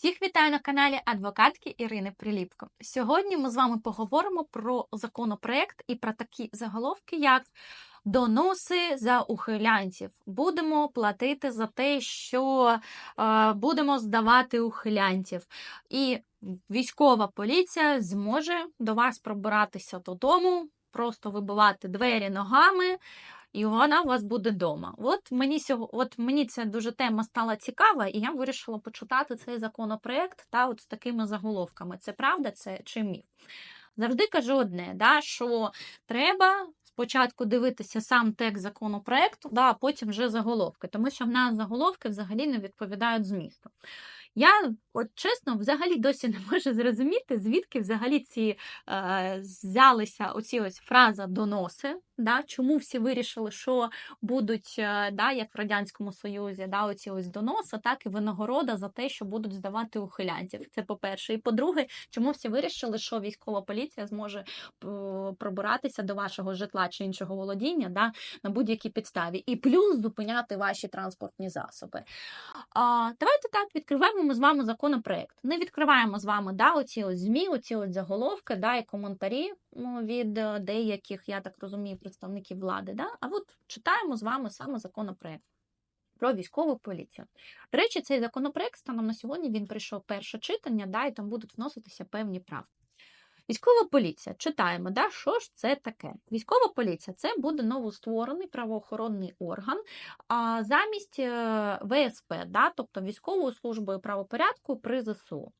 Всіх вітаю на каналі адвокатки Ірини Приліпко. Сьогодні ми з вами поговоримо про законопроект і про такі заголовки, як доноси за ухилянців. Будемо платити за те, що е, будемо здавати ухилянців. І військова поліція зможе до вас пробиратися додому, просто вибивати двері ногами. І вона у вас буде вдома. От мені сього, от мені ця дуже тема стала цікава, і я вирішила почитати цей законопроект та от з такими заголовками. Це правда, це чи міф? Завжди кажу одне, да, що треба спочатку дивитися сам текст законопроекту, да, а потім вже заголовки, тому що в нас заголовки взагалі не відповідають змісту. Я, от чесно, взагалі досі не можу зрозуміти, звідки взагалі ці е, взялися оці ось фраза доноси. Да? Чому всі вирішили, що будуть, е, да, як в Радянському Союзі, да, оці ось доноси, так і винагорода за те, що будуть здавати ухилянців. Це по-перше. І по-друге, чому всі вирішили, що військова поліція зможе е, пробиратися до вашого житла чи іншого володіння да, на будь-якій підставі, і плюс зупиняти ваші транспортні засоби. А, Давайте так відкриваємо ми з вами законопроект. Не відкриваємо з вами да, оці ось ЗМІ, оці ось заголовки да, і коментарі ну, від е, деяких, я так розумію, представників влади. Да? А от читаємо з вами саме законопроект. Про військову поліцію. До речі, цей законопроект станом на сьогодні він прийшов перше читання, да, і там будуть вноситися певні правки. Військова поліція. Читаємо, да, що ж це таке? Військова поліція це буде новостворений правоохоронний орган а, замість е, ВСП, да, тобто військовою службою правопорядку при ЗСУ.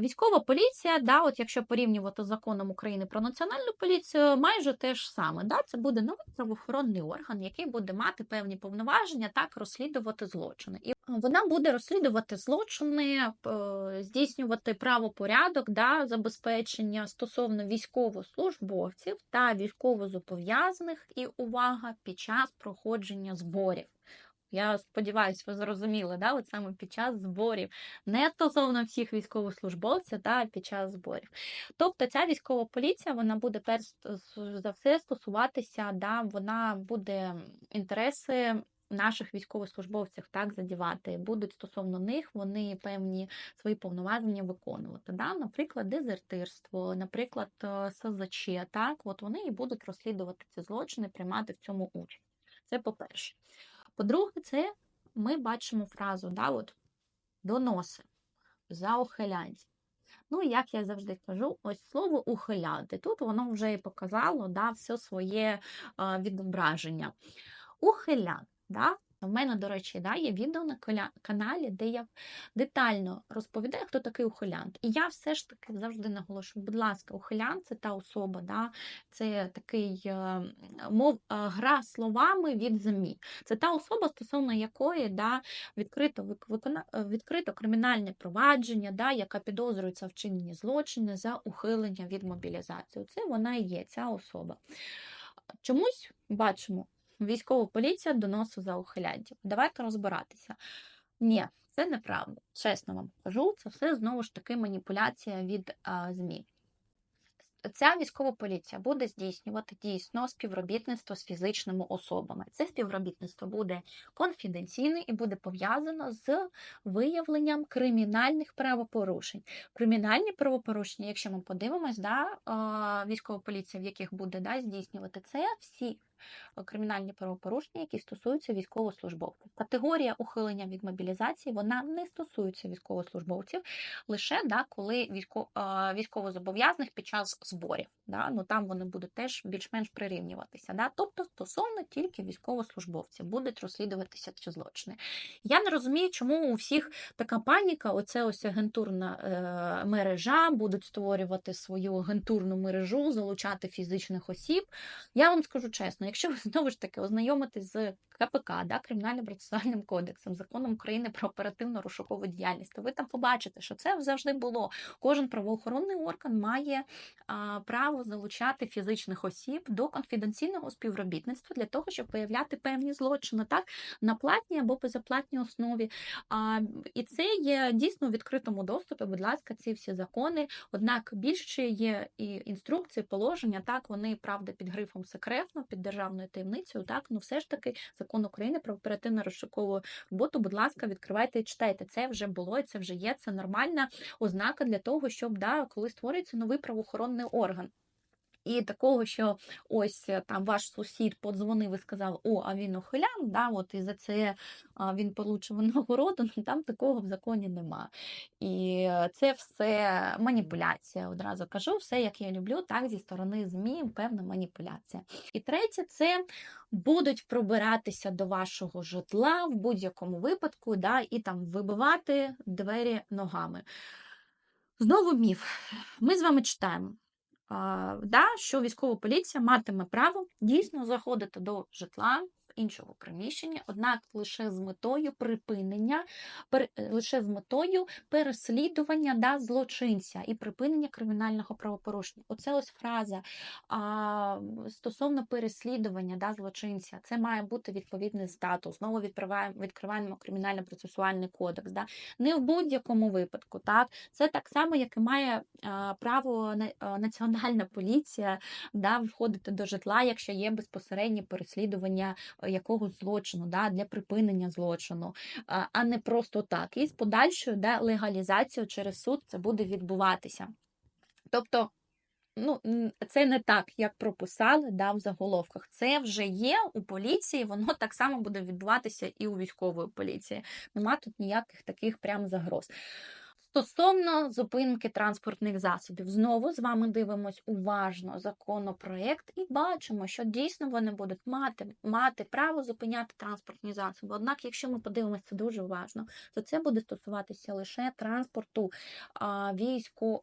Військова поліція, да, от якщо порівнювати з законом України про національну поліцію, майже те ж саме. Да, Це буде новий правоохоронний орган, який буде мати певні повноваження, так розслідувати злочини. І вона буде розслідувати злочини, е, здійснювати правопорядок, да, забезпечення стосовно військовослужбовців та військовозобов'язаних і увага під час проходження зборів. Я сподіваюся, ви зрозуміли, да, от саме під час зборів, не стосовно всіх військовослужбовців, та під час зборів. Тобто ця військова поліція вона буде перш за все стосуватися, да, вона буде інтереси. Наших військовослужбовців так задівати, будуть стосовно них вони певні свої повноваження виконувати. Да? Наприклад, дезертирство, наприклад, е, СЗЧ, так, от вони і будуть розслідувати ці злочини, приймати в цьому участь. Це по-перше. По-друге, це ми бачимо фразу да, от, доноси за ухилянців. Ну, як я завжди кажу, ось слово ухиляти. Тут воно вже і показало да, все своє відображення. Ухилян, да, у мене, до речі, да, є відео на каналі, де я детально розповідаю, хто такий ухилянт. І я все ж таки завжди наголошую, будь ласка, ухилянт це та особа, да, це такий е, мов, е, гра словами від ЗМІ. Це та особа, стосовно якої да, відкрито викона, е, відкрито кримінальне провадження, да, яка підозрюється в чиненні злочини за ухилення від мобілізації. Це вона і є, ця особа. Чомусь бачимо. Військова поліція доносу за ухилянтів. Давайте розбиратися. Ні, це неправда. Чесно вам кажу, це все знову ж таки маніпуляція від а, ЗМІ. Ця військова поліція буде здійснювати дійсно співробітництво з фізичними особами. Це співробітництво буде конфіденційне і буде пов'язано з виявленням кримінальних правопорушень. Кримінальні правопорушення, якщо ми подивимось, да, військова поліція, в яких буде да, здійснювати це, всі кримінальні правопорушення, які стосуються військовослужбовців. Категорія ухилення від мобілізації вона не стосується військовослужбовців лише да, коли військо, військовозобов'язаних під час зборів. Да, ну Там вони будуть теж більш-менш прирівнюватися. Да? Тобто стосовно тільки військовослужбовців будуть розслідуватися ці злочини. Я не розумію, чому у всіх така паніка, оце ось агентурна е, мережа, будуть створювати свою агентурну мережу, залучати фізичних осіб. Я вам скажу чесно, якщо ви знову ж таки ознайомитесь з КПК, да, Кримінальним процесуальним кодексом, законом України про оперативну розшукову діяльність, то ви там побачите, що це завжди було. Кожен правоохоронний орган має а, право залучати фізичних осіб до конфіденційного співробітництва для того, щоб виявляти певні злочини, так на платній або безоплатній основі. А, І це є дійсно в відкритому доступі. Будь ласка, ці всі закони. Однак більше є і інструкції, положення, так вони правда під грифом секретно, під державною таємницею. Так, ну все ж таки закон України про оперативно розшукову роботу. Будь ласка, відкривайте і читайте. Це вже було, це вже є. Це нормальна ознака для того, щоб да, коли створюється новий правоохоронний орган. І такого, що ось е, там ваш сусід подзвонив і сказав, о, а він ухилян, да, от і за це він получив нагороду, там такого в законі нема. І це все маніпуляція. Одразу кажу, все, як я люблю, так зі сторони ЗМІ, певна маніпуляція. І третє, це будуть пробиратися до вашого житла в будь-якому випадку, да, і там вибивати двері ногами. Знову міф. Ми з вами читаємо да, що військова поліція матиме право дійсно заходити до житла іншого приміщення, однак лише з метою припинення, пер, е, лише з метою переслідування да, злочинця і припинення кримінального правопорушення. Оце ось фраза а, стосовно переслідування да, злочинця. Це має бути відповідний статус. Знову відкриваємо, відкриваємо кримінально-процесуальний кодекс. Да. Не в будь-якому випадку. Так? Це так само, як і має а, право на- національна поліція да, входити до житла, якщо є безпосереднє переслідування якогось злочину, да, для припинення злочину, а а не просто так. І з подальшою да, легалізацією через суд це буде відбуватися. Тобто, ну, це не так, як прописали да, в заголовках. Це вже є у поліції, воно так само буде відбуватися і у військової поліції. Нема тут ніяких таких прям загроз. Стосовно зупинки транспортних засобів, знову з вами дивимось уважно законопроект і бачимо, що дійсно вони будуть мати, мати право зупиняти транспортні засоби. Однак, якщо ми подивимося це дуже уважно, то це буде стосуватися лише транспорту а, війську,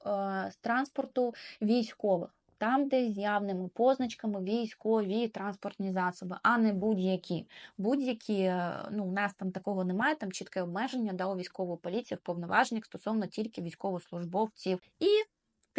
з транспорту військових. Там, де з явними позначками військові транспортні засоби, а не будь-які. Будь-які, е, ну, у нас там такого немає, там чітке обмеження да, у військової поліції в повноваженнях стосовно тільки військовослужбовців. І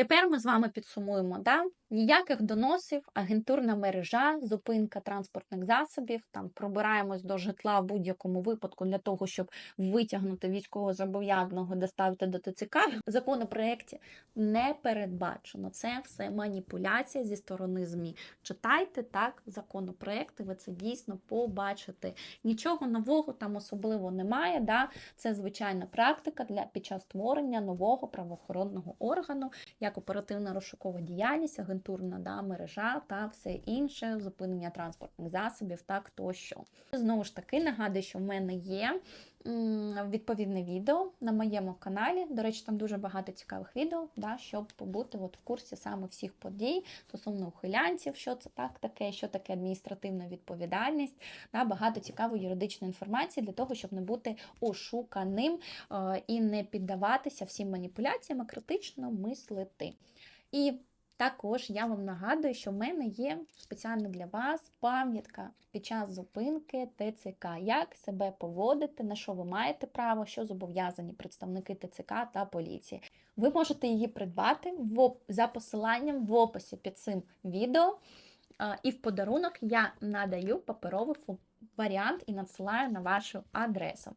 тепер ми з вами підсумуємо, да? ніяких доносів, агентурна мережа, зупинка транспортних засобів, там пробираємось до житла в будь-якому випадку для того, щоб витягнути військовозобов'язаного, доставити до ТЦК. В законопроекті не передбачено. Це все маніпуляція зі сторони ЗМІ. Читайте так законопроекти, ви це дійсно побачите. Нічого нового там особливо немає. Да? Це звичайна практика для під час створення нового правоохоронного органу, як оперативна розшукова діяльність, агентурна да, мережа та все інше, зупинення транспортних засобів, так тощо. Знову ж таки, нагадую, що в мене є відповідне відео на моєму каналі. До речі, там дуже багато цікавих відео, да, щоб побути от в курсі саме всіх подій стосовно ухилянців, що це так таке, що таке адміністративна відповідальність. Да, багато цікавої юридичної інформації для того, щоб не бути ошуканим е, і не піддаватися всім маніпуляціям, а критично мислити. І також я вам нагадую, що в мене є спеціально для вас пам'ятка під час зупинки ТЦК, як себе поводити, на що ви маєте право, що зобов'язані представники ТЦК та поліції. Ви можете її придбати за посиланням в описі під цим відео. І в подарунок я надаю паперовий фу- варіант і надсилаю на вашу адресу.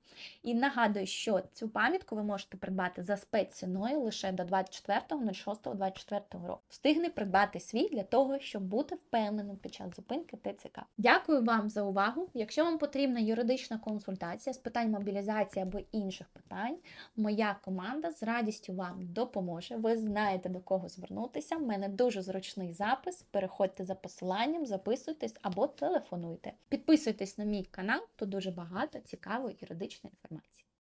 І нагадую, що цю пам'ятку ви можете придбати за спецціною лише до 24.06.24 року. Встигне придбати свій для того, щоб бути впевненим під час зупинки ТЦК. Дякую вам за увагу. Якщо вам потрібна юридична консультація з питань мобілізації або інших питань, моя команда з радістю вам допоможе. Ви знаєте до кого звернутися. У мене дуже зручний запис. Переходьте за посиланням, записуйтесь або телефонуйте. Підписуйтесь на мій канал, тут дуже багато цікавої юридичної інформації.